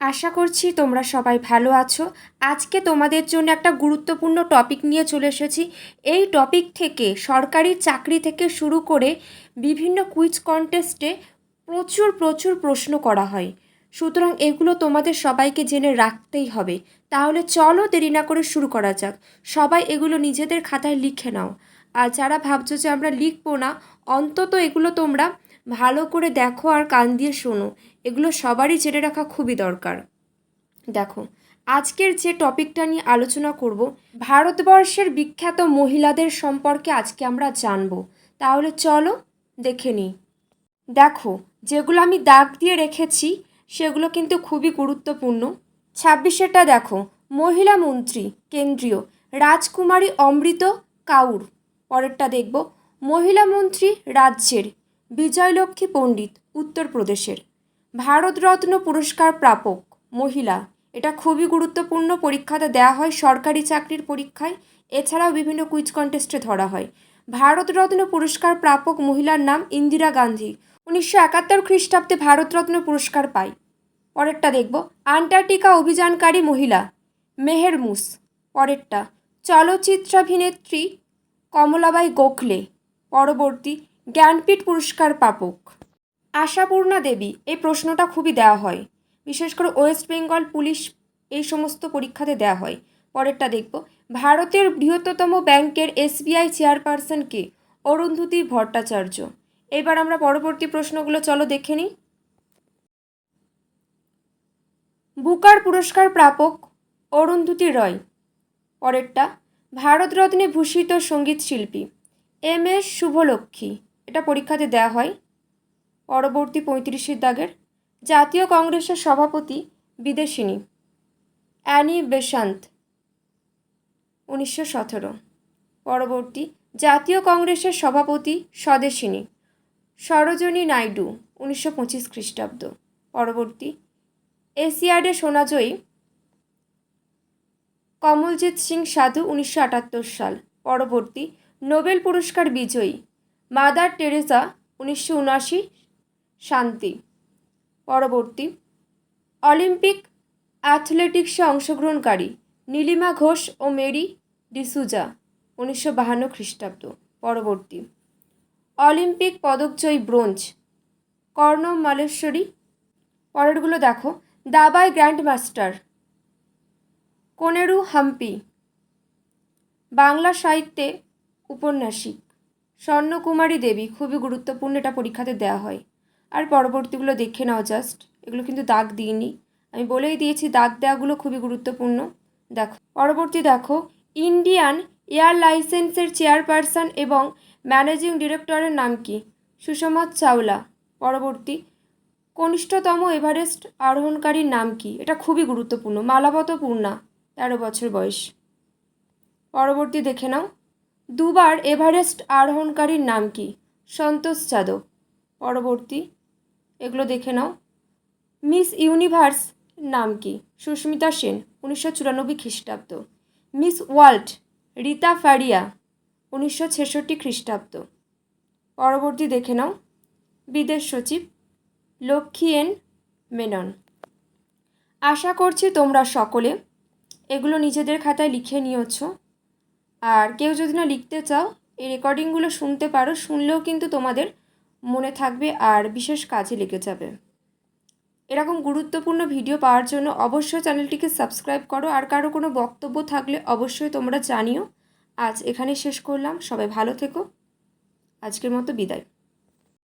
আশা করছি তোমরা সবাই ভালো আছো। আজকে তোমাদের জন্য একটা গুরুত্বপূর্ণ টপিক নিয়ে চলে এসেছি। এই টপিক থেকে, সরকারি চাকরি থেকে শুরু করে বিভিন্ন কুইজ কন্টেস্টে প্রচুর প্রচুর প্রশ্ন করা হয়। সুতরাং এগুলো তোমাদের সবাইকে জেনে রাখতেই হবে। তাহলে চলো দেরি না করে শুরু করা যাক। সবাই এগুলো নিজেদের খাতায় লিখে নাও। আর যারা ভাবছ যে আমরা লিখব না, অন্তত এগুলো তোমরা ভালো করে দেখো আর কান দিয়ে শোনো। এগুলো সবারই জেনে রাখা খুবই দরকার। দেখো, আজকের যে টপিকটা নিয়ে আলোচনা করব, ভারতবর্ষের বিখ্যাত মহিলাদের সম্পর্কে আজকে আমরা জানব। তাহলে চলো, দেখে নিই। দেখো, যেগুলো আমি দাগ দিয়ে রেখেছি, সেগুলো কিন্তু খুবই গুরুত্বপূর্ণ। ছাব্বিশেরটা দেখো, মহিলা মন্ত্রী, কেন্দ্রীয়, রাজকুমারী অমৃত কাউর। পরেরটা দেখব, মহিলা মন্ত্রী রাজ্যের। বিজয়লক্ষ্মী পণ্ডিত, উত্তরপ্রদেশের। ভারতরত্ন পুরস্কার প্রাপক, মহিলা। এটা খুবই গুরুত্বপূর্ণ পরীক্ষাতে দেওয়া হয় সরকারি চাকরির পরীক্ষায়। এছাড়াও বিভিন্ন কুইজ কন্টেস্টে ধরা হয়। ভারতরত্ন পুরস্কার প্রাপক মহিলার নাম ইন্দিরা গান্ধী। উনিশশো একাত্তর খ্রিস্টাব্দে ভারতরত্ন পুরস্কার পায়। পরেরটা দেখব। আন্টার্কটিকা অভিযানকারী মহিলা, মেহের মুস। পরেরটা, চলচ্চিত্রাভিনেত্রী কমলাবাই গোখলে। পরবর্তী জ্ঞানপীঠ পুরস্কার প্রাপক আশাপূর্ণা দেবী, এই প্রশ্নটা খুবই দেওয়া হয়। বিশেষ করে ওয়েস্ট বেঙ্গল পুলিশ এই সমস্ত পরীক্ষাতে দেওয়া হয়। পরেরটা দেখব। ভারতের বৃহত্তম ব্যাংকের এসবিআই চেয়ারপারসন কে? অরুন্ধতী ভট্টাচার্য। এবার আমরা পরবর্তী প্রশ্নগুলো, চলো দেখে নিই। বুকার পুরস্কার প্রাপক অরুন্ধতী রয়। পরেরটা, ভারতরত্নে ভূষিত সংগীত শিল্পী, এম এস শুভলক্ষ্মী। এটা পরীক্ষাতে দেওয়া হয়, পরবর্তী পঁয়ত্রিশের দাগের, জাতীয় কংগ্রেসের সভাপতি বিদেশিনী অ্যানি বেসান্ত উনিশশো সতেরো। পরবর্তী, জাতীয় কংগ্রেসের সভাপতি স্বদেশিনী সরোজনী নাইডু, উনিশশো পঁচিশ খ্রিস্টাব্দ। পরবর্তী, এশিয়াডে সোনাজয়ী কমলজিৎ সিং সাধু, উনিশশো আটাত্তর সাল। পরবর্তী, নোবেল পুরস্কার বিজয়ী মাদার টেরেসা উনিশশো উনআশি শান্তি। পরবর্তী। অলিম্পিক অ্যাথলেটিক্সে অংশগ্রহণকারী নীলিমা ঘোষ ও মেরি ডিসুজা উনিশশো বাহান্ন খ্রিস্টাব্দ। পরবর্তী। অলিম্পিক পদকজয়ী ব্রোঞ্জ কর্ণ মালেশ্বরী। পরেরগুলো দেখো। দাবাই গ্র্যান্ড মাস্টার কোনেরু হাম্পি। বাংলা সাহিত্যে উপন্যাসিক। স্বর্ণকুমারী দেবী খুবই গুরুত্বপূর্ণ এটা পরীক্ষাতে দেওয়া হয়। আর পরবর্তীগুলো দেখে নাও জাস্ট এগুলো কিন্তু দাগ দিইনি। আমি বলেই দিয়েছি, দাগ দেওয়াগুলো খুবই গুরুত্বপূর্ণ। দেখো, পরবর্তী দেখো ইন্ডিয়ান এয়ার লাইসেন্সের চেয়ারপারসন এবং ম্যানেজিং ডিরেক্টরের নাম কি? সুষমত চাওলা। পরবর্তী, কনিষ্ঠতম এভারেস্ট আরোহণকারীর নাম কি? এটা খুবই গুরুত্বপূর্ণ। মালাবত পূর্ণা, তেরো বছর বয়স। পরবর্তী দেখে নাও। দুবার এভারেস্ট আরোহণকারীর নাম কি? সন্তোষ যাদব। পরবর্তী, এগুলো দেখে নাও। মিস ইউনিভার্স নাম কি? সুস্মিতা সেন, উনিশশো চুরানব্বই খ্রিস্টাব্দ। মিস ওয়ার্ল্ড রীতা ফারিয়া, উনিশশো ছেষট্টি খ্রিস্টাব্দ। পরবর্তী দেখে নাও। বিদেশ সচিব, লক্ষ্মী এন মেনন। আশা করছি তোমরা সকলে এগুলো নিজেদের খাতায় লিখে নিয়েছ। আর কেউ যদি না লিখতে চাও, এই রেকর্ডিংগুলো শুনতে পারো, শুনলেও কিন্তু তোমাদের মনে থাকবে আর বিশেষ কাজে লেগে যাবে। এরকম গুরুত্বপূর্ণ ভিডিও পাওয়ার জন্য অবশ্যই চ্যানেলটিকে সাবস্ক্রাইব করো আর কারও কোনো বক্তব্য থাকলে অবশ্যই তোমরা জানিও। আজ এখানে শেষ করলাম। সবাই ভালো থেকো। আজকের মতো বিদায়।